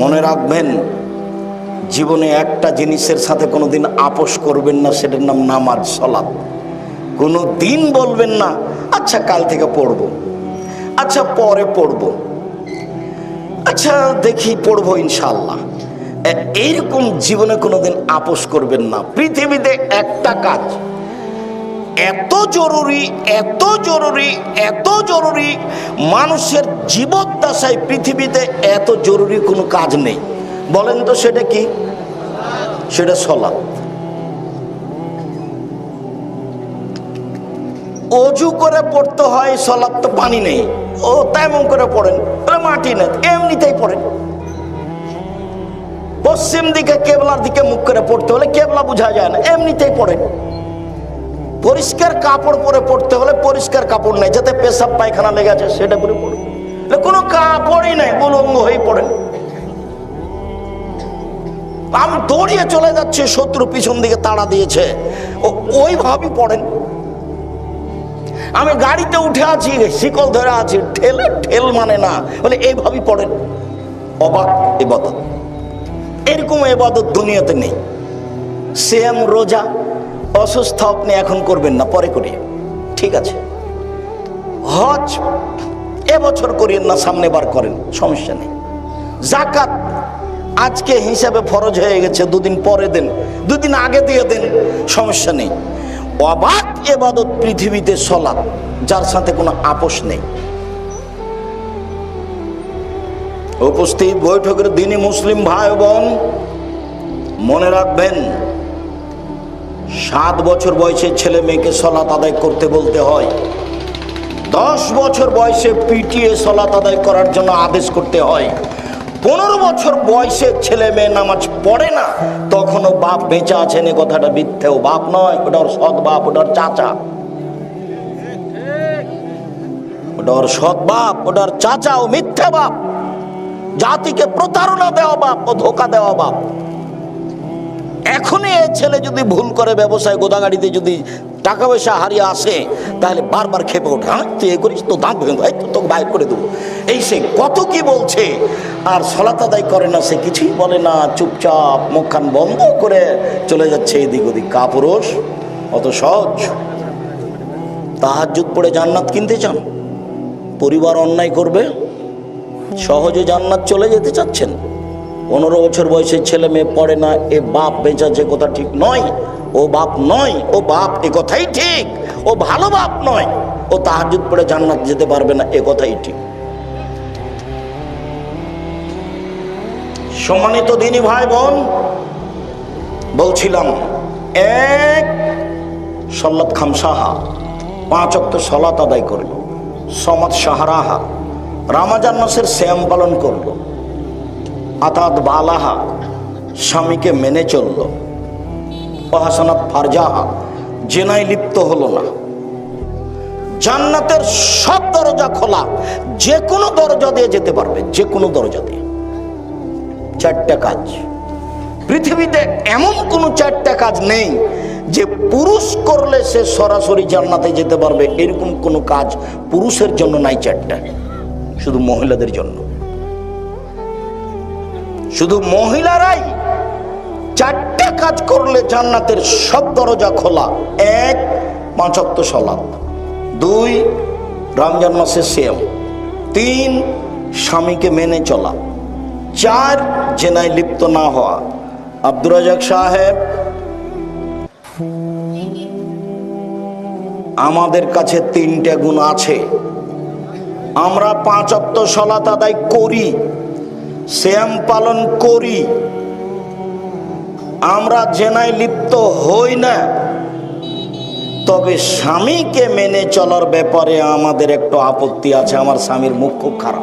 মনে রাখবেন, জীবনে একটা জিনিসের সাথে কোনোদিন আপোষ করবেন না, সেটার নাম নামাজ, সলাৎ। কোনো দিন বলবেন না আচ্ছা কাল থেকে পড়ব। আচ্ছা পরে পড়ব। আচ্ছা দেখি পড়ব ইনশাল্লাহ এইরকম জীবনে কোনোদিন আপোষ করবেন না। পৃথিবীতে একটা কাজ এত জরুরি এত জরুরি এত জরুরি, মানুষের জীবদ্দশায় পৃথিবীতে এত জরুরি কোনো কাজ নেই। বলেন তো সেটা কি? সেটা সলাৎ। অজু করে পড়তে হয় সলাপ তো পানি নেই। ও, তেমন করে পড়েন মাটি নেই, এমনিতেই পড়েন। পশ্চিম দিকে কেবলার দিকে মুখ করে পড়তে হলে কেবলা বোঝা যায় না, এমনিতেই পড়েন। পরিষ্কার কাপড় পরে পড়তে হলে পরিষ্কার কাপড় নেই, যাতে পেশাব পায়খানা লেগে আছে সেটা পরে পড়ে কোনো কাপড়ই নাই, উলঙ্গ হয়ে পড়েন। আমি দৌড়িয়ে চলে যাচ্ছে, শত্রু পিছন দিকে তাড়া দিয়েছে। ও ওইভাবেই পড়েন। আমি গাড়িতে উঠে আছি, শিকল ধরে আছি, ঠেল ঠেল মানে না, বলে এইভাবেই পড়েন। অবাক, এবাদত। এরকম এবাদত দুনিয়াতে নেই। সেম রোজা অসুস্থ আপনি এখন করবেন না, পরে করিয়ে ঠিক আছে? হজ, এবছর করিয়েন না, সামনে বার করেন, সমস্যা নেই। জাকাত আজকে হিসাবে ফরজ হয়ে গেছে, দুদিন পরে দেন, দুদিন আগে দিয়ে দেন, সমস্যা নেই। অবাক এবাদত পৃথিবীতে সলাৎ, যার সাথে কোনো আপোষ নেই। উপস্থিত বৈঠকের দিনই মুসলিম ভাই বোন, মনে রাখবেন সাত বছর বয়সে ছেলে মেয়েকে সলাত আদায় করতে বলতে হয়। দশ বছর বয়সে পিটিএ সলাত আদায় করার জন্য আদেশ করতে হয়। পনেরো বছর বয়সে ছেলে মেয়ে নামাজ পড়ে না, তখনও বাপ বেঁচে আছেন এ কথাটা মিথ্যে ও বাপ নয়, ওটা ওর সৎ বাপ, ওটা ওর চাচা। ওটা ওর সৎ বাপ, ওটা ওর চাচা, ও মিথ্যে বাপ। জাতিকে প্রতারণা দেওয়া বাপ, ও ধোকা দেওয়া বাপ। এখনই এ ছেলে যদি ভুল করে ব্যবসায় গোদাগাড়িতে যদি টাকা পয়সা হারিয়ে আসে, তাহলে বারবার খেপে ওঠে। হ্যাঁ তুই এ করিস, তো দাঁত ভেঙে এই তো, তোকে বাইর করে দেবো। এই সে কত কি বলছে, আর সলাত আদায় করে না, সে কিছুই বলে না। চুপচাপ মুখখান বন্ধ করে চলে যাচ্ছে এদিক ওদিক। কাপুরুষ, অত সহজ। তাহার তাহাজুদ পড়ে জান্নাত কিনতে চান? পরিবার অন্যায় করবে? সহজে জান্নাত চলে যেতে চাচ্ছেন? পনেরো বছর বয়সের ছেলে মেয়ে পড়ে না, এ বাপ বেঁচা যে কথা ঠিক নয়। ও বাপ নয়, ও বাপ, এ কথাই ঠিক। ও ভালো বাপ নয়, ও তাহাজুদ পড়ে জান্নাত যেতে পারবে না, এ কথাই ঠিক। সম্মানিত দিনী ভাই বোন বলছিলাম, এক সল্লাত খামসাহা, পাঁচ অক্ত সলাত আদায় করল সমাজ সাহারাহা রামাজান মাসের শ্যাম পালন করল। আতাত বালাহা, স্বামীকে মেনে চলল। অহাসানাত ফারজাহা, জেনায় লিপ্ত হলো না। জান্নাতের সব দরজা খোলা, যে কোনো দরজা দিয়ে যেতে পারবে, যে কোনো দরজা দিয়ে। চারটা কাজ। পৃথিবীতে এমন কোনো চারটা কাজ নেই যে পুরুষ করলে সে সরাসরি জান্নাতে যেতে পারবে। এরকম কোনো কাজ পুরুষের জন্য নাই চারটা, শুধু মহিলাদের জন্য। শুধু মহিলারাই চারটে কাজ করলে জান্নাতের সব দরজা খোলা। এক পাঁচত্ব সলাপ দুই, রমজান মাসে সেম তিন, স্বামীকে মেনে চলা। চার, জেনায় লিপ্ত না হওয়া। আব্দুর রাজাক সাহেব, আমাদের কাছে তিনটে গুণ আছে। আমরা পাঁচ অক্ত সলাত আদায় করি। শ্যাম পালন করি। আমরা জেনায় লিপ্ত হই না। তবে স্বামীকে মেনে চলার ব্যাপারে আমাদের একটু আপত্তি আছে। আমার স্বামীর মুখ খুব খারাপ।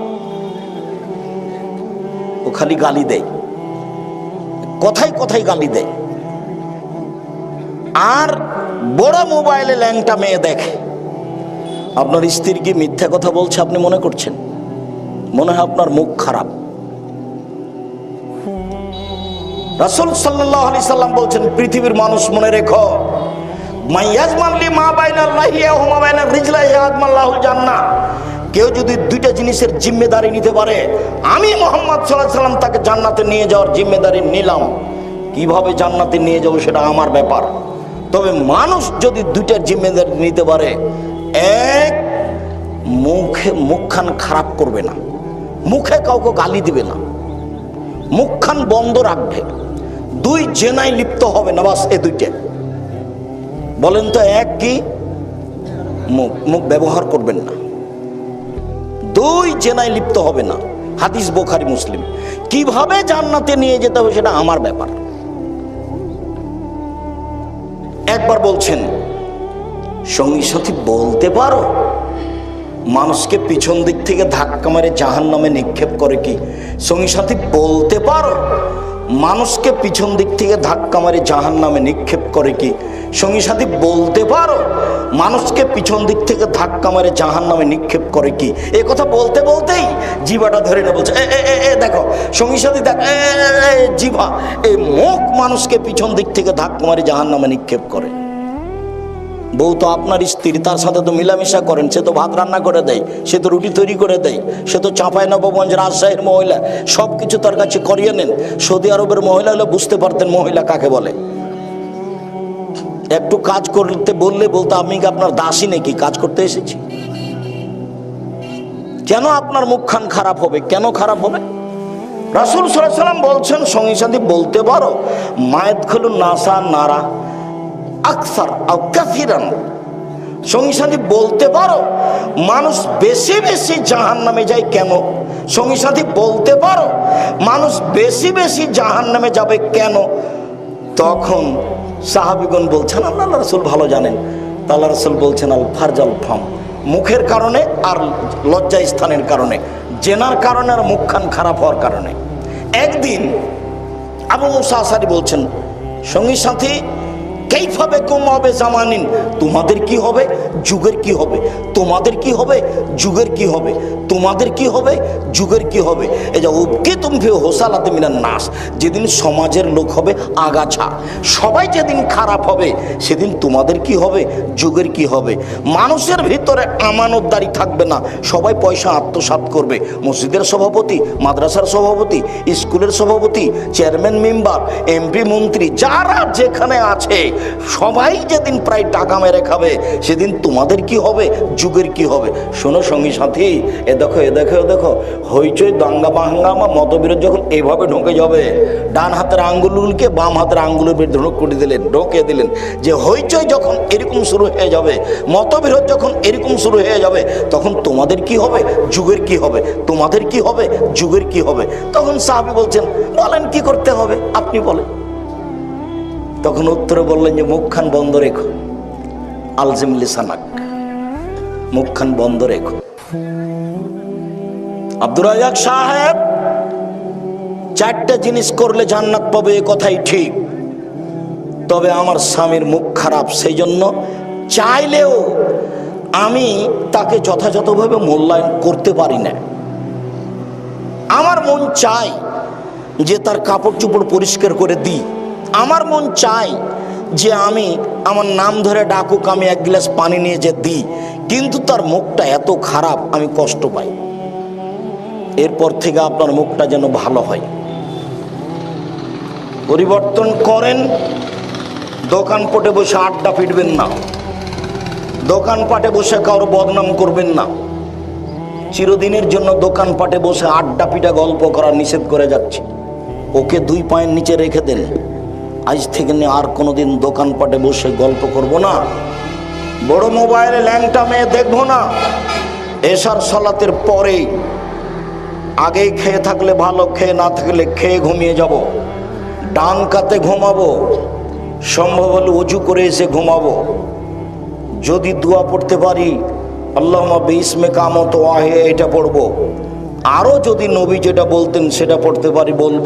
ও খালি গালি দেয়। কথাই কথাই গালি দেয়। আর বড় মোবাইলে ল্যাংটা মেয়ে দেখে। আপনার স্ত্রী কি মিথ্যা কথা বলছে আপনি মনে করছেন? মনে হয় আপনার মুখ খারাপ। রাসুল সাল্লাহ আলি সাল্লাম বলছেন, পৃথিবীর মানুষ মনে রেখো মা কেউ যদি দুইটা জিনিসের জিম্মেদারি নিতে পারে, আমি মোহাম্মদ সাল্লাহ সাল্লাম তাকে জান্নাতে নিয়ে যাওয়ার জিম্মেদারি নিলাম। কীভাবে জান্নাতে নিয়ে যাব সেটা আমার ব্যাপার। তবে মানুষ যদি দুইটার জিম্মেদারি নিতে পারে, এক, মুখে মুখখান খারাপ করবে না। মুখে কাউকে গালি দিবে না। মুখখান বন্ধ রাখবে। দুই জেনায় লিপ্ত হবে না বাস এ দুইটা। বলেন তো এক কি? মুখ মুখ ব্যবহার করবেন না। দুই জেনায় লিপ্ত হবে না। হাদিস বোখারি, মুসলিম। কীভাবে জান্নাতে নিয়ে যেতে হবে সেটা আমার ব্যাপার। একবার বলছেন, সঙ্গী সাথী বলতে পারো? মানুষকে পিছন দিক থেকে ধাক্কা মারে জাহান নামে নিক্ষেপ করে কি? সঙ্গী সাথী, বলতে পারো, মানুষকে পিছন দিক থেকে ধাক্কা মারে জাহান নামে নিক্ষেপ করে কি? সঙ্গী সাথী, বলতে পারো, মানুষকে পিছন দিক থেকে ধাক্কা মারে জাহান নামে নিক্ষেপ করে কি? এ কথা বলতে বলতেই জিভাটা ধরে না, বলছে দেখো, সঙ্গী সাথী, দেখ জিভা, এই মুখ মানুষকে পিছন দিক থেকে ধাক্কা মারে জাহান নামে নিক্ষেপ করে। বউ তো আপনার স্ত্রী, তার সাথে তো মিলামিশা করেন, সে তো ভাত রান্না করে দেয়, সে তো রুটি তৈরি করে দেয়, সে তো চাঁপাই নবগঞ্জ রাজশাহীর মহিলা সব কিছু তার কাছে করিয়ে নেন। সৌদি আরবের মহিলা হলে বুঝতে পারতেন মহিলা কাকে বলে। একটু কাজ করতে বললে বলতো, আমি কি আপনার দাসী নাকি? কাজ করতে এসেছি। কেন আপনার মুখখান খারাপ হবে? কেন খারাপ হবে? রাসুল সাল্লাম বলছেন, সঙ্গী সাথী, বলতে পারো, মায়ের খুলু নাসা নারা আকসার আও কাফিরান সঙ্গী সাথী বলতে পারো, মানুষ বেশি বেশি জাহান নামে যায় কেন? সঙ্গী সাথী বলতে পারো, মানুষ বেশি বেশি জাহান নামে যাবে কেন? তখন সাহাবিগণ বলছেন, আল্লাহ রসুল ভালো জানেন। আল্লাহ রসুল বলছেন, আল ফারজাল ফাম। মুখের কারণে আর লজ্জা স্থানের কারণে, জেনার কারণে আর মুখখান খারাপ হওয়ার কারণে। একদিন আবু মুসা আসারি বলছেন, সঙ্গী সাথী কেইভাবে কম হবে জামানিন? তোমাদের কি হবে? যুগের কি হবে? তোমাদের কি হবে? যুগের কি হবে? তোমাদের কি হবে? যুগের কি হবে? এই যে উবকে তুমি হোসালাতে মিলার নাশ যেদিন সমাজের লোক হবে আগাছা। সবাই যেদিন খারাপ হবে, সেদিন তোমাদের কি হবে? যুগের কি হবে? মানুষের ভিতরে আমানতদারি থাকবে না। সবাই পয়সা আত্মসাৎ করবে। মসজিদের সভাপতি, মাদ্রাসার সভাপতি, স্কুলের সভাপতি, চেয়ারম্যান, মেম্বার, এমপি, মন্ত্রী, যারা যেখানে আছে সবাই যেদিন প্রায় টাকা মেরে খাবে, সেদিন তোমাদের কি হবে, যুগের কি হবে? শোনো সঙ্গী সাথী, এ দেখো এ দেখো এ দেখো, হইচই দাঙ্গা বাহাঙ্গামা মতবিরোধ যখন এইভাবে ঢুকে যাবে, ডান হাতের আঙ্গুলগুলোকে বাম হাতের আঙ্গুলের বিরুদ্ধে ঢোক করে দিলেন ঢোকে দিলেন, যে হইচই যখন এরকম শুরু হয়ে যাবে, মতবিরোধ যখন এরকম শুরু হয়ে যাবে, তখন তোমাদের কি হবে, যুগের কি হবে, তোমাদের কি হবে, যুগের কি হবে? তখন সাহাবি বলছেন, বলেন কি করতে হবে? আপনি বলেন। তখন উত্তরে বললেন যে, মুখখান বন্ধ রেখো, আলজিম লিসানাক। মুখখান বন্ধ রেখো। আব্দুর রাজাক সাহেব, চারটা জিনিস করলে জান্নাত পাবে, এ কথাই ঠিক। তবে আমার স্বামীর মুখ খারাপ সেই জন্য চাইলেও আমি তাকে যথাযথভাবে মূল্যায়ন করতে পারি না। আমার মন চাই যে তার কাপড় চোপড় পরিষ্কার করে দিই। আমার মন চাই যে আমি আমার নাম ধরে ডাকুক, আমি এক গ্লাস পানি নিয়ে যে দিই। কিন্তু তার মুখটা এত খারাপ, আমি কষ্ট পাই। এরপর থেকে আপনার মুখটা যেন ভালো হয়। পরিবর্তন করেন, দোকানপটে বসে আড্ডা ফিটবেন না। দোকানপাটে বসে কারও বদনাম করবেন না। চিরদিনের জন্য দোকানপাটে বসে আড্ডা পিটা গল্প করা নিষেধ করে যাচ্ছে। ওকে দুই পায়ের নিচে রেখে দেন। আজ থেকে নিয়ে আর কোনোদিন দোকানপাটে বসে গল্প করব না। বড় মোবাইলে ল্যাংটা মেয়ে দেখব না। এসার সলাতের পরেই আগেই খেয়ে থাকলে ভালো, খেয়ে না থাকলে খেয়ে ঘুমিয়ে যাব। ডান কাতে ঘুমাবো। সম্ভব হলে উঁচু করে এসে ঘুমাবো। যদি দোয়া পড়তে পারি আল্লাহ ইসমে কামত ওয়াহে এটা পড়ব। আরও যদি নবী যেটা বলতেন সেটা পড়তে পারি বলব।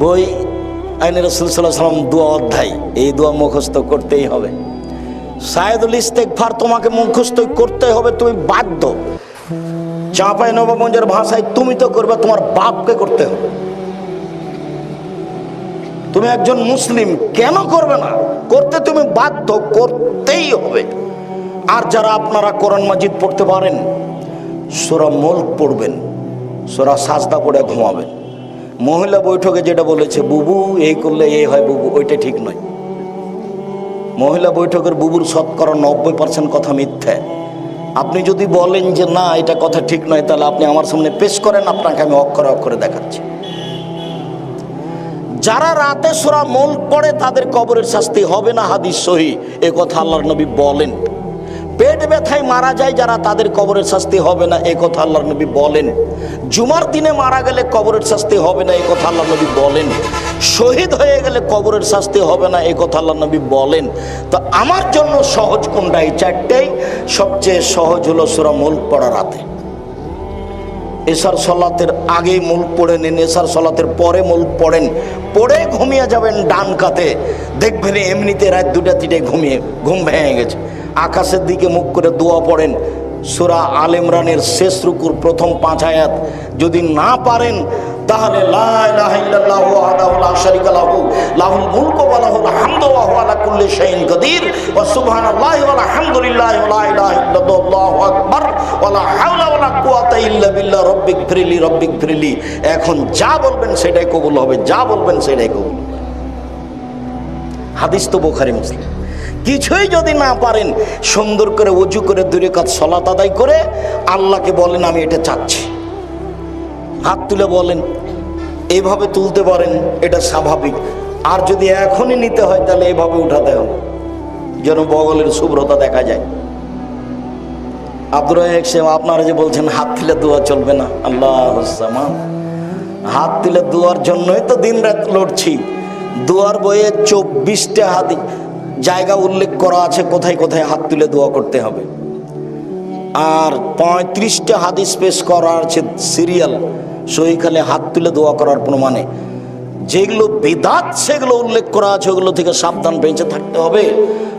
বই আইন রসুল সাল্লাহ সাল্লাম দোয়া অধ্যায়। এই দোয়া মুখস্থ করতেই হবে। সায়েদুল ইস্তেকফার তোমাকে মুখস্থ করতে হবে, তুমি বাধ্য। চাঁপাই নবাবগঞ্জের ভাষায় তুমি তো করবে, তোমার বাপকে করতে হবে। তুমি একজন মুসলিম, কেন করবে না? করতে তুমি বাধ্য, করতেই হবে। আর যারা আপনারা কোরআন মাজিদ পড়তে পারেন, সোরা মুল্ক পড়বেন, সোরা সাজদা পড়ে ঘুমাবেন। মহিলা বৈঠকে যেটা বলেছে, বুবু, এই করলে এই হয় বুবু। ওইটা ঠিক নয়। মহিলা বৈঠকের বুবুর শতকরা নব্বই পার্সেন্ট কথা মিথ্যে। আপনি যদি বলেন যে, না, এটা কথা ঠিক নয়, তাহলে আপনি আমার সামনে পেশ করেন, আপনাকে আমি অক্ষরে অক্ষরে দেখাচ্ছি। যারা রাতে সোরা মূল পড়ে, তাদের কবরের শাস্তি হবে না, হাদিস সহি। এ কথা আল্লাহর নবী বলেন। পেট ব্যথায় মারা যায় যারা, তাদের কবরের শাস্তি হবে না, এ কথা আল্লাহর নবী বলেন। জুমার দিনে মারা গেলে কবরের শাস্তি হবে না, এ কথা আল্লাহ নবী বলেন। শহীদ হয়ে গেলে কবরের শাস্তি হবে না, এ কথা আল্লাহ নবী বলেন। তো আমার জন্য সহজ কোনটা? এই চারটেই সবচেয়ে সহজ হলো সোরা মূল পড়া রাতে। এসার সলাতের আগে মূল পড়ে নিন, এসার সলাতের পরে মূল পড়েন। পড়ে ঘুমিয়ে যাবেন ডান কাতে। দেখবেন এমনিতে রাত দুটা তিনটে ঘুমিয়ে, ঘুম ভেঙে গেছে। আকাশের দিকে মুখ করে দোয়া পড়েন। সুরা আল ইমরানের শেষ রুকুর প্রথম পাঁচ আয়াত, যদি না পারেন, তাহলে এখন যা বলবেন সেটাই কবুল হবে, যা বলবেন সেটাই কবুল হাদিস তো বোখারি, মুসলিম। কিছুই যদি না পারেন, সুন্দর করে উজু করে দূরে কাজ সলাত আদায় করে আল্লাহকে বলেন, আমি এটা চাচ্ছি। হাত তুলে বলেন এইভাবে তুলতে পারেন, এটা স্বাভাবিক। আর যদি এখনই নিতে হয়, তাহলে এইভাবে উঠাতে হবে। যেন বগলের শুভ্রতা দেখা যায়। আব্দুর আপনারা যে বলছেন, হাত তুলে দোয়া চলবে না। আল্লাহ হাত তুলে দোয়ার জন্যই তো দিন রাত লড়ছি। দোয়ার বইয়ে চব্বিশটা হাতি জায়গা উল্লেখ করা আছে, কোথায় কোথায় হাত তুলে দোয়া করতে হবে। আর পঁয়ত্রিশটা হাদিস পেশ করা আছে, সিরিয়াল সহিখালে হাত তুলে দোয়া করার প্রমাণে। যেগুলো বেদাত, সেগুলো উল্লেখ করা আছে, ওগুলো থেকে সাবধান বেঁচে থাকতে হবে।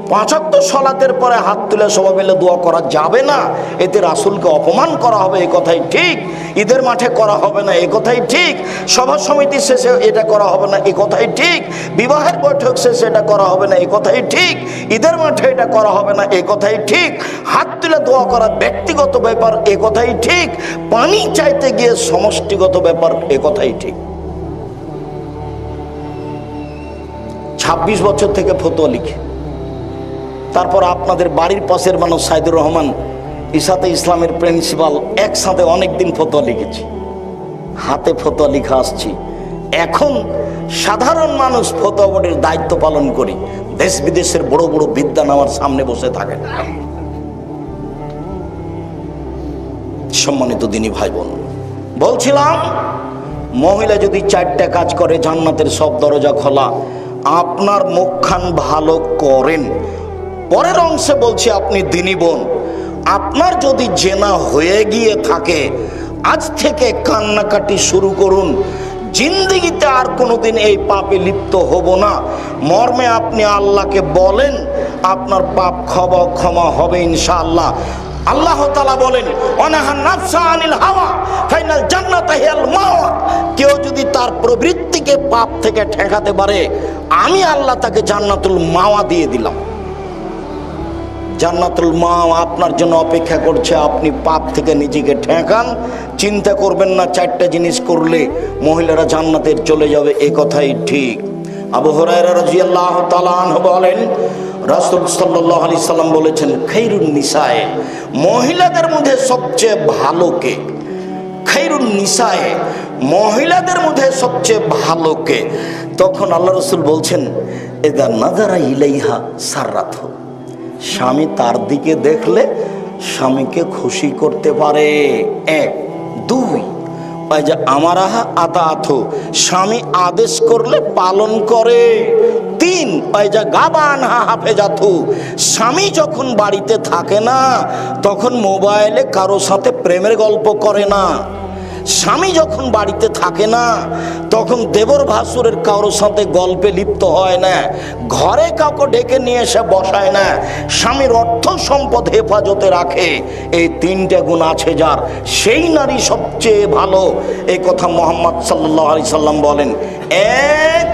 পাঁচাত্তর সলাতের পরে হাত তুলে সবাই মিলে দোয়া করা যাবে না। এতে রাসুলকে অপমান করা হবে, এ কথাই ঠিক। ঈদের মাঠে করা হবে না, এ কথাই ঠিক। সভা সমিতি শেষে এটা করা হবে না, এ কথাই ঠিক। বিবাহের বৈঠক শেষে এটা করা হবে না, এ কথাই ঠিক। ঈদের মাঠে এটা করা হবে না, এ কথাই ঠিক। হাত তুলে দোয়া করা ব্যক্তিগত ব্যাপার, এ কথাই ঠিক। পানি চাইতে গিয়ে সমষ্টিগত ব্যাপার, এ কথাই ঠিক। ছাব্বিশ বছর থেকে ফতোয়া লিখে। তারপর আপনাদের বাড়ির পাশের মানুষ সাইদুর রহমান ইসাতে ইসলামের প্রিন্সিপাল একসাথে অনেক দিন ফতোয়া লিখেছি। হাতে ফতোয়া লিখা আসছি। এখন সাধারণ মানুষ ফতোয়া বোর্ডের দায়িত্ব পালন করি। দেশ বিদেশের বড় বড় বিদ্যান আমার সামনে বসে থাকেন। সম্মানিত দিনী ভাই বোন বলছিলাম, মহিলা যদি চারটা কাজ করে, জান্নাতের সব দরজা খোলা, আপনার মুখখান ভালো করেন। পরের অংশে বলছি, আপনি দিনী বোন, আপনার যদি জেনা হয়ে গিয়ে থাকে, আজ থেকে কান্নাকাটি শুরু করুন। জিন্দিগিতে আর কোনোদিন এই পাপে লিপ্ত হব না। মর্মে আপনি আল্লাহকে বলেন, আপনার পাপ ক্ষমা ক্ষমা হবে ইনশাআল্লাহ। আল্লাহ তালা বলেন অনাহান নাফসা আনিল হাওয়া, ফাইনাল জান্নাত হিয়াল মাওয়া। কেউ যদি তার প্রবৃত্তিকে পাপ থেকে ঠেকাতে পারে, আমি আল্লাহ তাকে জান্নাতুল মাওয়া দিয়ে দিলাম। জান্নাতুল মা আপনার জন্য অপেক্ষা করছে। আপনি পাপ থেকে নিজেকে ঠেকান। চিন্তা করবেন না, চারটা জিনিস করলে মহিলারা জান্নাতের চলে যাবে, এ কথাই ঠিক। আবু তালান বলেন, রাসুল সাল্লাহ আলি সাল্লাম বলেছেন, খৈরুন নিসায়, মহিলাদের মধ্যে সবচেয়ে ভালো কে? খৈরুন নিসায়, মহিলাদের মধ্যে সবচেয়ে ভালো কে? তখন আল্লাহ রসুল বলছেন, এদা নাজারা ইলাইহা সার্রাথ স্বামী তার দিকে দেখলে স্বামীকে খুশি করতে পারে। এক, দুই যে আমার আহা আতা আথো স্বামী আদেশ করলে পালন করে। তিন যে গাবান হা হাফেজাতু স্বামী যখন বাড়িতে থাকে না, তখন মোবাইলে কারও সাথে প্রেমের গল্প করে না। স্বামী যখন বাড়িতে থাকে না, তখন দেবর ভাসুরের কারোর সাথে গল্পে লিপ্ত হয় না, ঘরে কাউকে ডেকে নিয়ে এসে বসায় না, স্বামীর অর্থ সম্পদ হেফাজতে রাখে। এই তিনটে গুণ আছে যার, সেই নারী সবচেয়ে ভালো। এই কথা মোহাম্মদ সাল্লাহ আলি সাল্লাম বলেন, এক,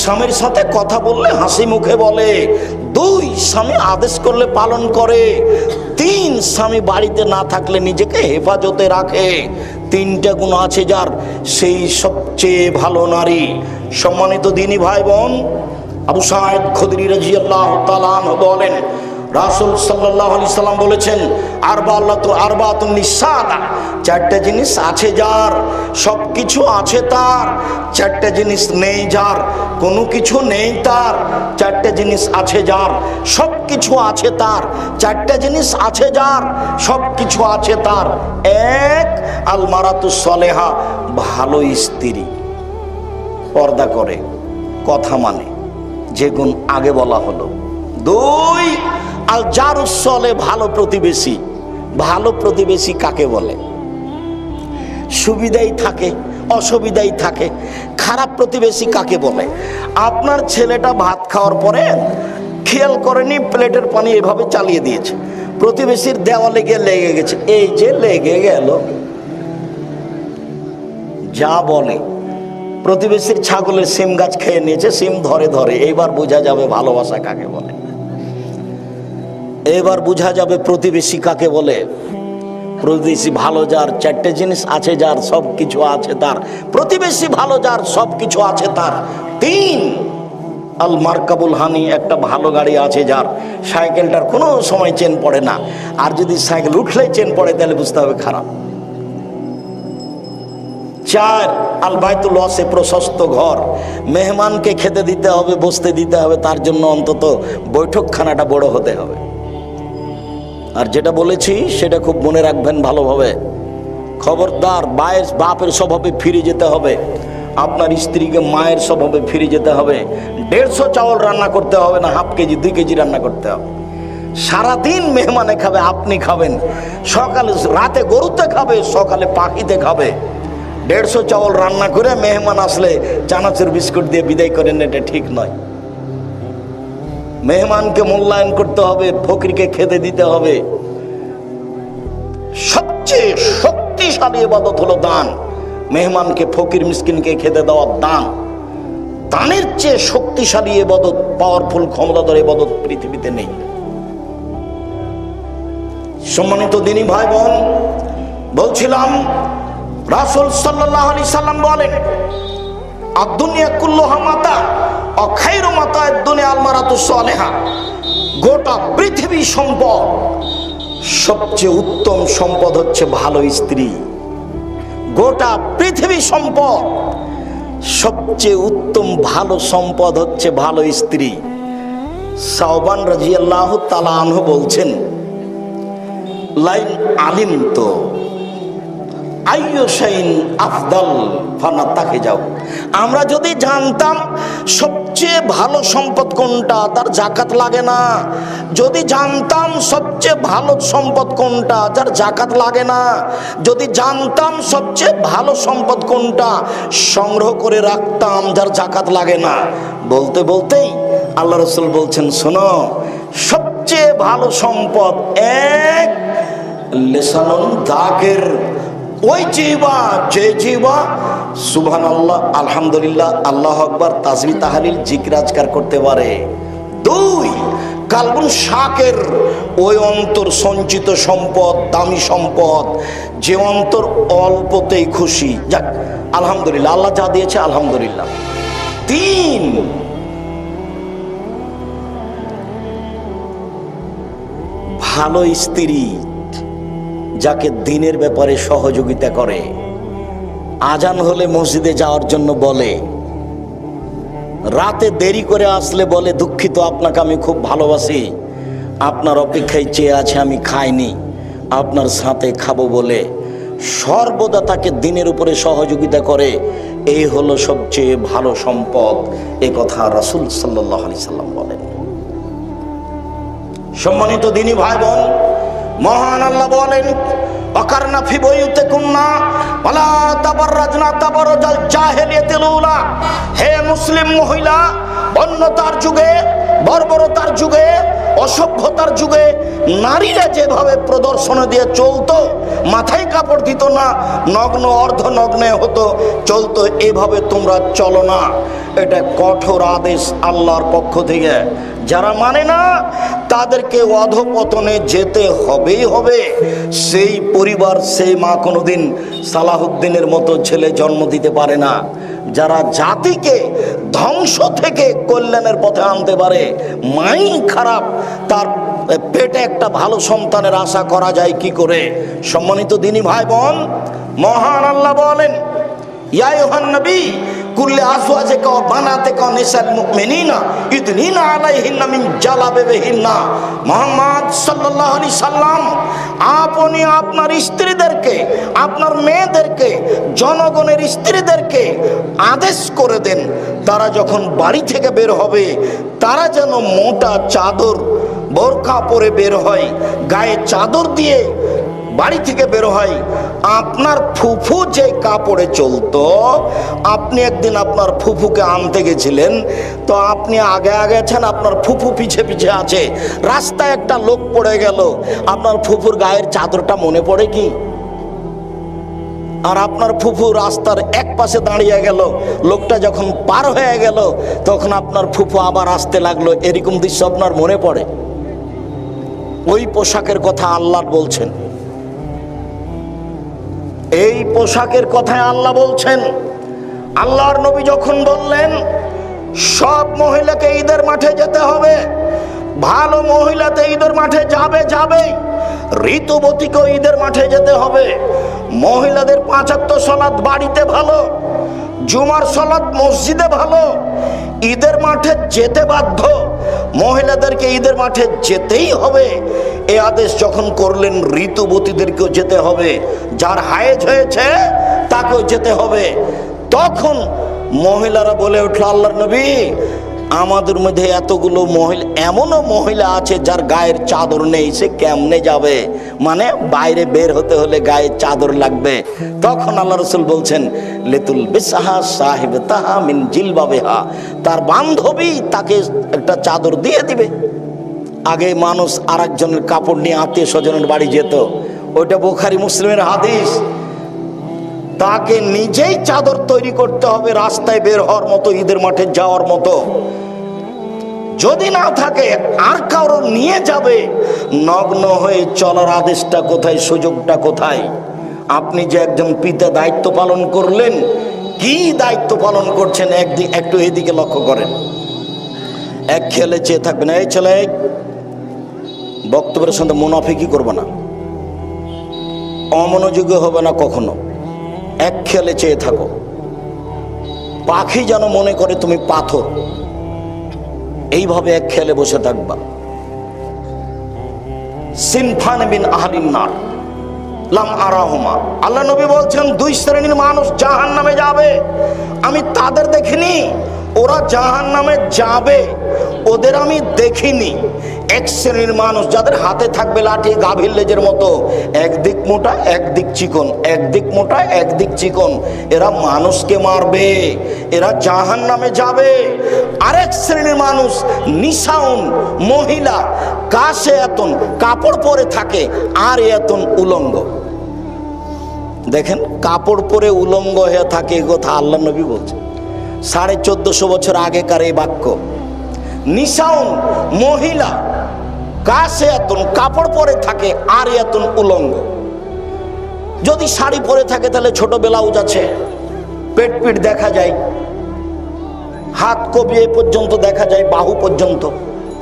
স্বামীর সাথে কথা বললে হাসি মুখে বলে, দুই, স্বামী আদেশ করলে পালন করে, তিন, স্বামী বাড়িতে না থাকলে নিজেকে হেফাজতে রাখে। তিনটা গুণ আছে যার, সেই সবচেয়ে ভালো নারী। সম্মানিত দিনী ভাই বোন, আবু সাহেব খদরি রাজি আল্লাহ তালান বলেন রাসুল সাল্লাহ আলি সাল্লাম বলেছেন আরবা আল্লাহ আরবা তুমি সাদা চারটে জিনিস আছে যার সব কিছু আছে তার, চারটে জিনিস নেই যার, কোনো কিছু নেই তার, চারটে জিনিস আছে যার সব কিছু আছে তার, চারটে জিনিস আছে যার সব কিছু আছে তার। এক, আলমারাতু সলেহা, ভালো স্ত্রী। পর্দা করে, কথা মানে যে গুণ আগে বলা হলো। দুই আল যার উৎসলে ভালো প্রতিবেশী। ভালো প্রতিবেশী কাকে বলে? সুবিধাই থাকে, অসুবিধাই থাকে। খারাপ প্রতিবেশী কাকে বলে? আপনার ছেলেটা ভাত খাওয়ার পরে খেয়াল করেনি, প্লেটের পানি এভাবে চালিয়ে দিয়েছে। প্রতিবেশীর দেওয়ালে গিয়ে লেগে গেছে। এই যে লেগে গেল, যা বলে। প্রতিবেশীর ছাগলের সিম গাছ খেয়ে নিয়েছে, সিম ধরে ধরে। এইবার বোঝা যাবে ভালোবাসা কাকে বলে। এবার বোঝা যাবে প্রতিবেশী কাকে বলে। প্রতিবেশী ভালো যার, চারটে জিনিস আছে যার সব কিছু আছে তার। প্রতিবেশী ভালো যার সব কিছু আছে তার। তিন, আল মার্কাবুল হানি একটা ভালো গাড়ি আছে যার। সাইকেলটার কোনো সময় চেন পড়ে না। আর যদি সাইকেল উঠলেই চেন পড়ে, তাহলে বুঝতে হবে খারাপ। চার, আল বাইতুল ওয়াসে প্রশস্ত ঘর। মেহমানকে খেতে দিতে হবে, বসতে দিতে হবে, তার জন্য অন্তত বৈঠকখানাটা বড় হতে হবে। আর যেটা বলেছি, সেটা খুব মনে রাখবেন ভালোভাবে। খবরদার বায়ের বাপের স্বভাবে ফিরে যেতে হবে। আপনার স্ত্রীকে মায়ের স্বভাবে ফিরে যেতে হবে। দেড়শো চাউল রান্না করতে হবে না, হাফ কেজি, দুই কেজি রান্না করতে হবে। সারাদিন মেহমানে খাবে, আপনি খাবেন। সকালে, রাতে গরুতে খাবে, সকালে পাখিতে খাবে। দেড়শো চাউল রান্না করে মেহমান আসলে চানাচুর বিস্কুট দিয়ে বিদায় করেন, এটা ঠিক নয়। মেহমানকে মূল্যায়ন করতে হবে, ফকিরকে খেতে দিতে হবে। সবচেয়ে শক্তিশালী এবাদত হলো দান। মেহমানকে, ফকির মিসকিনকে খেতে দেওয়ার দান। দানের চেয়ে শক্তিশালী এবাদত পাওয়ারফুল ক্ষমতাধর এবাদত পৃথিবীতে নেই। সম্মানিত দিনী ভাই বোন বলছিলাম, রাসুল সাল্লাহ আলি সাল্লাম বলেন আদুনিয়া কুল্লোহা মাতা। অখাইর মাতা দুনিয়া আলমারাতু সালেহা। গোটা পৃথিবী সম্পদ। সবচেয়ে উত্তম সম্পদ হচ্ছে ভালো স্ত্রী। গোটা পৃথিবী সম্পদ। সবচেয়ে উত্তম ভালো সম্পদ হচ্ছে ভালো স্ত্রী। সাওবান রাজিয়াল্লাহ তালা আনহু বলছেন, লাইন আলিম তো আইয়সাইন আফদাল, ফানা তাকে যাও। আমরা যদি জানতাম সবচেয়ে ভালো সম্পদ কোনটা, তার জাকাত লাগে না। যদি জানতাম সবচেয়ে ভালো সম্পদ কোনটা যার জাকাত লাগে না। যদি জানতাম সবচেয়ে ভালো সম্পদ কোনটা, সংগ্রহ করে রাখতাম, যার জাকাত লাগে না। বলতে বলতেই আল্লাহ রসুল বলছেন, শোনো, সবচেয়ে ভালো সম্পদ এক লেসানুন দাগের ওই জিবা যে জিবা সুবহান আল্লাহ আলহামদুলিল্লাহ, আল্লাহ আকবর তাজমি তাহালিল জিকরাজকার করতে পারে। দুই কালবুন শাকের ওই অন্তর সঞ্চিত সম্পদ, দামি সম্পদ, যে অন্তর অল্পতেই খুশি। যাক, আলহামদুলিল্লাহ, আল্লাহ যা দিয়েছে, আলহামদুলিল্লাহ। তিন, ভালো স্ত্রী যাকে দিনের ব্যাপারে সহযোগিতা করে। আজান হলে মসজিদে যাওয়ার জন্য বলে, রাতে দেরি করে আসলে বলে, দুঃখিত, আপনাকে আমি খুব ভালোবাসি। আপনার অপেক্ষায় চেয়ে আছে, আমি খাইনি। আপনার সাথে খাব বলে সর্বদা তাকে দিনের উপরে সহযোগিতা করে। এই হলো সবচেয়ে ভালো সম্পদ। এ কথা রাসুল সাল্লাহ সাল্লাম বলেন। সম্মানিত দিনী ভাই বোন মহান আল্লাহ বলেন হে মুসলিম মহিলা, বন্যতার যুগে, বর্বরতার যুগে, অসভ্যতার যুগে, নারীরা যেভাবে প্রদর্শন দিয়ে চলতো, মাথায় কাপড় দিত না, নগ্ন অর্ধ নগ্নে হতো, চলতো এভাবে তোমরা চলো না। এটা কঠোর আদেশ আল্লাহর পক্ষ থেকে। যারা মানে না, তাদেরকে অধপতনে যেতে হবেই হবে। সেই পরিবার, সেই মা কোনোদিন সালাহুদ্দিনের মতো ছেলে জন্ম দিতে পারে না। যারা জাতিকে ধ্বংস থেকে কল্যাণের পথে আনতে পারে, মাই খারাপ, তার পেটে একটা ভালো সন্তানের আশা করা যায় কি করে? সম্মানিত দিনী ভাই বোন, মহান আল্লাহ বলেন, ইয়া ইউহান নবী কুল্লে আজওয়াজিকা ওয়া বানাতিকা নিসাল মুমিনিনা, ইদনিনা আলাইহিন্না মিন জালাবিবিহিন্না। মুহাম্মদ সাল্লাল্লাহু আলাইহি সাল্লাম, আপনি আপনার স্ত্রীদেরকে, আপনার মেয়েদেরকে, জনগণের স্ত্রীদেরকে আদেশ করে দেন, তারা যখন বাড়ি থেকে বের হবে, তারা যেন মোটা চাদর বোরখা পরে বের হয়, গায়ে চাদর দিয়ে বাড়ি থেকে বেরো হয়। আপনার ফুফু যে কাপড়ে চলতো, আপনি একদিন আপনার ফুফুকে আনতে গেছিলেন, তো আপনি আগে আগেছেন আপনার ফুফু পিছে পিছে আছে। রাস্তায় একটা লোক পড়ে গেল, আপনার ফুফুর গায়ের চাদরটা মনে পড়ে কি? আর আপনার ফুফু রাস্তার এক পাশে দাঁড়িয়ে গেল, লোকটা যখন পার হয়ে গেল, তখন আপনার ফুফু আবার আসতে লাগল, এরকম দৃশ্য আপনার মনে পড়ে? ওই পোশাকের কথা আল্লাহ বলছেন। এই পোশাকের কথায় আল্লাহ বলছেন, আল্লাহর নবী যখন বললেন, সব মহিলাকে ঈদের মাঠে যেতে হবে, ভালো মহিলাতে ঈদের মাঠে যাবে যাবে ঋতুবতীকেও ঈদের মাঠে যেতে হবে, মহিলাদের পাঁচাত্ত সলাৎ বাড়িতে ভালো, জুমার সলাৎ মসজিদে ভালো, ঈদের মাঠে যেতে বাধ্য, মহিলাদেরকে ঈদের মাঠে যেতেই হবে এই আদেশ যখন করলেন, ঋতুবতীদেরকেও যেতে হবে। যার হায়েজ হয়েছে, তাকেও যেতে হবে। তখন মহিলারা বলে উঠল, আল্লাহর নবী, আমাদের মধ্যে এতগুলো মহিলা, এমনও মহিলা আছে যার গায়ের চাদর নেই, সে কেমনে যাবে? মানে বাইরে বের হতে হলে গায়ে চাদর লাগবে। তখন আল্লাহ রসুল বলছেন, লেতুল বেসাহা সাহেব তাহা মিন জিলবাবেহা। তার বান্ধবী তাকে একটা চাদর দিয়ে দিবে। আগে মানুষ আর একজনের কাপড় নিয়ে আত্মীয় স্বজনের বাড়ি যেত। ওইটা বোখারি মুসলিমের হাদিস। তাকে নিজেই চাদর তৈরি করতে হবে, রাস্তায় বের হওয়ার মতো, ঈদের মাঠে যাওয়ার মতো। যদি না থাকে, আর কারও নিয়ে যাবে। নগ্ন হয়ে চলার আদেশটা কোথায়, সুযোগটা কোথায়? আপনি যে একজন পিতা দায়িত্ব পালন করলেন, কি দায়িত্ব পালন করছেন, একদিন একটু এদিকে লক্ষ্য করেন। এক খেলে চেয়ে থাকবেন, এই ছেলে বক্তব্যের সঙ্গে মুনাফিকি করবে না। অমনোযোগী হবে না কখনো। এক খেলে চেয়ে থাকো। পাখি যেন মনে করে তুমি পাথর। এইভাবে এক খেলে বসে থাকবা। সিনফান বিন আহলিন লাম আরাহমা। আল্লাহ নবী বলছেন, দুই শ্রেণির মানুষ জাহান নামে যাবে। আমি তাদের দেখিনি। ওরা জাহান নামে যাবে। ওদের আমি দেখিনি। এক শ্রেণির মানুষ যাদের হাতে থাকবে লাঠি, গাভীর লেজের মতো। একদিক মোটা একদিক চিকন। একদিক মোটা একদিক চিকন। এরা মানুষকে মারবে। এরা জাহান নামে যাবে। আরেক শ্রেণির মানুষ নিশাউন, মহিলা, কাশে এতন, কাপড় পরে থাকে, আর এতন উলঙ্গ। দেখেন, কাপড় পরে উলঙ্গ হয়ে থাকে এ কথা আল্লাহ নবী বলছে সাড়ে চোদ্দশো বছর আগেকার এই বাক্য। নিশাউন মহিলা কাশে এতন কাপড় পরে থাকে আর এতন উলঙ্গ। যদি শাড়ি পরে থাকে, তাহলে ছোট ব্লাউজ আছে। পেট পিট দেখা যায়। হাত কবি এ পর্যন্ত দেখা যায়, বাহু পর্যন্ত।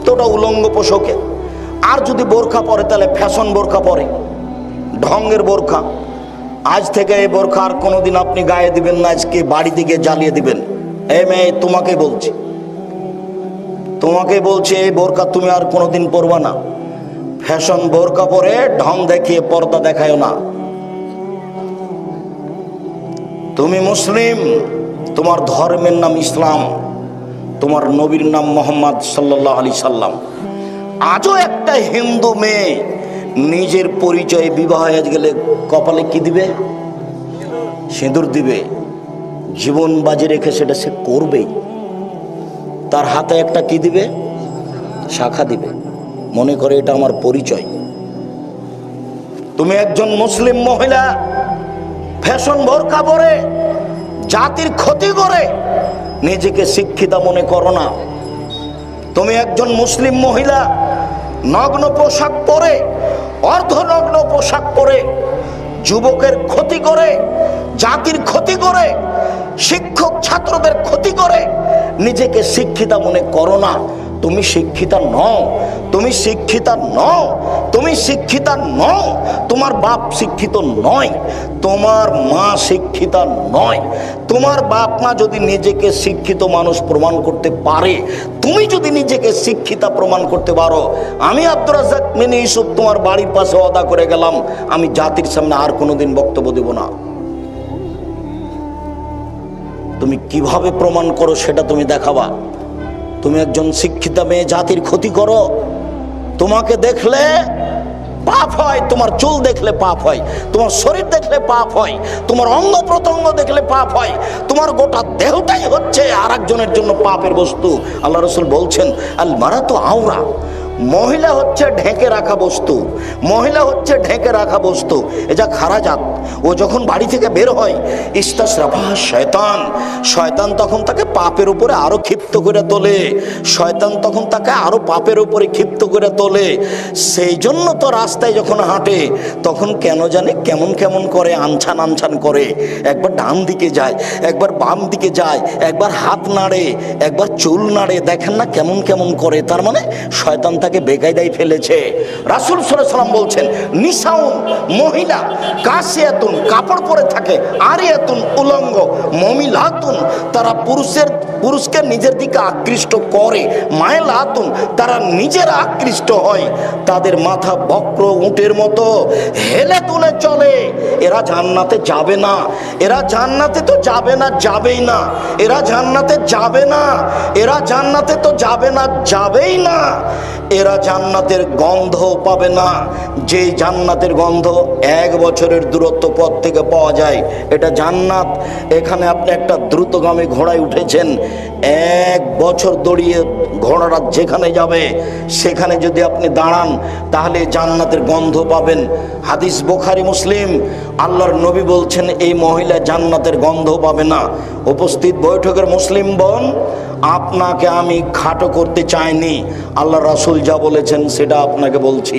তো ওটা উলঙ্গ পোশাকে। আর যদি বোরখা পরে, তাহলে ফ্যাশন বোরখা পরে। ঢঙ্গের বোরখা। আজ থেকে এই বোরখা আর কোনোদিন আপনি গায়ে দিবেন না, আজকে বাড়ি দিকে জ্বালিয়ে দিবেন। এই মেয়ে, তোমাকে বলছি। তোমাকে বলছে, এই বোরকা তুমি আর কোনোদিন পরবা না। ফ্যাশন বোরকা পরে ঢং দেখিয়ে পর্দা দেখায় না। তুমি মুসলিম, তোমার ধর্মের নাম ইসলাম, তোমার নবীর নাম মোহাম্মদ সাল্লাহ আলি সাল্লাম। আজও একটা হিন্দু মেয়ে নিজের পরিচয়ে বিবাহ গেলে কপালে কি দিবে? সিঁদুর দিবে। জীবন বাজি রেখে সেটা সে করবেই। তার হাতে একটা কি দিবে? শাখা দিবে। মনে করে এটা আমার পরিচয়। তুমি একজন মুসলিম মহিলা, ফ্যাশন ভরকা পরে, জাতির ক্ষতি করে, নিজেকে শিক্ষিতা মনে করো না। তুমি একজন মুসলিম মহিলা, নগ্ন পোশাক পরে, অর্ধনগ্ন পোশাক পরে, যুবকের ক্ষতি করে, জাতির ক্ষতি করে শিক্ষক ছাত্রদের ক্ষতি করে। নিজেকে শিক্ষিতা মনে করো না। তুমি শিক্ষিতা নও। তুমি শিক্ষিতা নও। তুমি শিক্ষিতা নও। তোমার বাপ শিক্ষিত নয়। তোমার মা শিক্ষিতা নয়। তোমার বাপ মা যদি নিজেকে শিক্ষিত মানুষ প্রমাণ করতে পারে, তুমি যদি নিজেকে শিক্ষিতা প্রমাণ করতে পারো, আমি আব্দুর রাজাক মিনি ইউসুফ তোমার বাড়ির পাশে অদা করে গেলাম, আমি জাতির সামনে আর কোনোদিন বক্তব্য দেব না। তুমি কীভাবে প্রমাণ করো সেটা তুমি দেখাবা? তুমি একজন শিক্ষিতা মেয়ে, জাতির ক্ষতি করো। তোমাকে দেখলে পাপ হয়, তোমার চুল দেখলে পাপ হয়, তোমার শরীর দেখলে পাপ হয়, তোমার অঙ্গ প্রত্যঙ্গ দেখলে পাপ হয়, তোমার গোটা দেহটাই হচ্ছে আর জন্য পাপের বস্তু। আল্লাহ রসুল বলছেন, আল মারা তো আওরা। মহিলা হচ্ছে ঢেকে রাখা বস্তু। মহিলা হচ্ছে ঢেকে রাখা বস্তু। এ যা খারাজাত ও যখন বাড়ি থেকে বের হয় ইস্তাসরাফা শয়তান। শয়তান তখন তাকে পাপের উপরে আরও ক্ষিপ্ত করে তোলে। শয়তান তখন তাকে আরও পাপের উপরে ক্ষিপ্ত করে তোলে। সেই জন্য তো রাস্তায় যখন হাঁটে, তখন কেন জানে কেমন কেমন করে আনছান আনছান করে। একবার ডান দিকে যায়, একবার বাম দিকে যায়, একবার হাত নাড়ে, একবার চুল নাড়ে, দেখেন না কেমন কেমন করে। তার মানে শয়তান তাকে বেকায়দায় ফেলেছে। রাসুল সাল্লাম বলছেন, নিসাউন, মহিলা, কাশিয়াতুন, কাপড় পরে থাকে, আরিয়াতুন, উলঙ্গ, মমিলাতুন, তারা পুরুষের, পুরুষকে নিজের দিকে আকৃষ্ট করে, মায়েলাতুন, তারা নিজেরা আকৃষ্ট হয়, তাদের মাথা বক্র উটের মতো, হেলে তুলে চলে, এরা জান্নাতে যাবে না, এরা জান্নাতে তো যাবে না, যাবেই না, এরা জান্নাতে যাবে না, এরা জান্নাতে তো যাবে না, যাবেই না এরা জান্নাতের গন্ধ পাবে না। যে জান্নাতের গন্ধ এক বছরের দূরত্ব পথ থেকে পাওয়া যায়, এটা জান্নাত। এখানে আপনি একটা দ্রুতগামী ঘোড়ায় উঠেছেন, এক বছর দড়িয়ে ঘোড়াটা যেখানে যাবে, সেখানে যদি আপনি দাঁড়ান, তাহলে জান্নাতের গন্ধ পাবেন। হাদিস বোখারি, মুসলিম, আল্লাহর নবী বলছেন, এই মহিলা জান্নাতের গন্ধ পাবে না। উপস্থিত বৈঠকের মুসলিম বোন, আপনাকে আমি খাটো করতে চাইনি। আল্লাহ রাসুল যা বলেছেন সেটা আপনাকে বলছি।